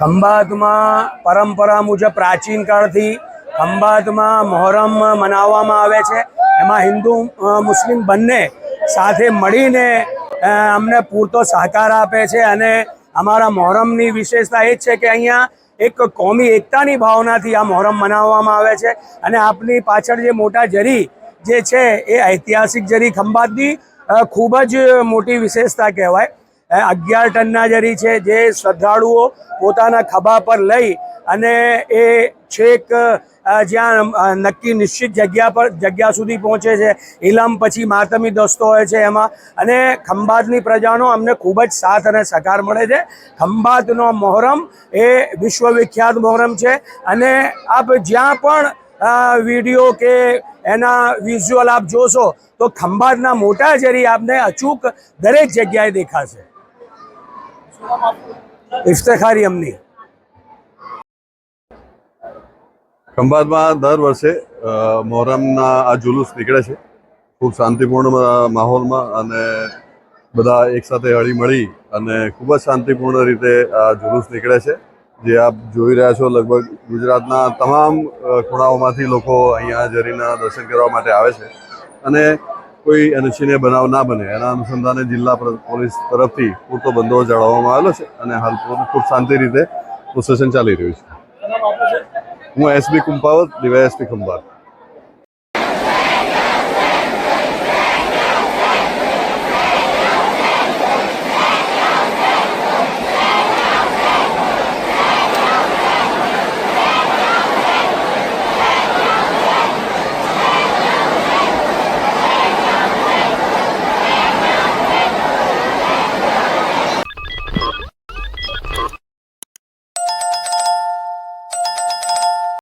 ખંભાતમાં પરંપરા મુજબ પ્રાચીન કાળથી ખંભાતમાં મહોરમ મનાવવામાં આવે છે. એમાં હિન્દુ મુસ્લિમ બંને સાથે મળીને અમને પૂરતો સહકાર આપે છે અને અમારા મહોરમની વિશેષતા એ જ છે કે અહીંયા એક કોમી એકતાની ભાવનાથી આ મહોરમ મનાવવામાં આવે છે. અને આપની પાછળ જે મોટા જરી જે છે એ ઐતિહાસિક જરી ખંભાતની ખૂબ જ મોટી વિશેષતા કહેવાય. અગિયાર ટનના જરી છે જે શ્રદ્ધાળુઓ પોતાના ખભા પર લઈ અને એ છેક જ્યાં નક્કી નિશ્ચિત જગ્યા પર, જગ્યા સુધી પહોંચે છે. ઇલમ પછી માતમી દોસ્તો હોય છે એમાં. અને ખંભાતની પ્રજાનો અમને ખૂબ જ સાથ અને સહકાર મળે છે. ખંભાતનો મોહરમ એ વિશ્વવિખ્યાત મોહરમ છે. અને આપ જ્યાં પણ વીડિયો કે એના વિઝ્યુઅલ આપ જોશો, તો ખંભાતના મોટા જરી આપને અચૂક દરેક જગ્યાએ દેખાશે. ઇફ્તખારી અમની. ખંભાતમાં દર વર્ષે મોહરમના આ જુલુસ નીકળે છે. ખૂબ શાંતિપૂર્ણ માહોલમાં અને બધા એકસાથે હળી મળી અને ખૂબ જ શાંતિપૂર્ણ રીતે આ જુલુસ નીકળે છે. જે આપ જોઈ રહ્યા છો, લગભગ ગુજરાતના તમામ ખૂણાઓમાંથી લોકો અહીંયા જરીના દર્શન કરવા માટે આવે છે. અને કોઈ અનિચ્છનીય બનાવ ના બને. એના અનુસંધાને જિલ્લા પોલીસ તરફથી પૂરતો બંદોબસ્ત જાળવવામાં આવેલો છે અને હાલ ખૂબ શાંતિ રીતે પ્રોસેસન ચાલી રહ્યું છે. હું એસબી કુંપાવત ડીવાયએસપી ખંભાત.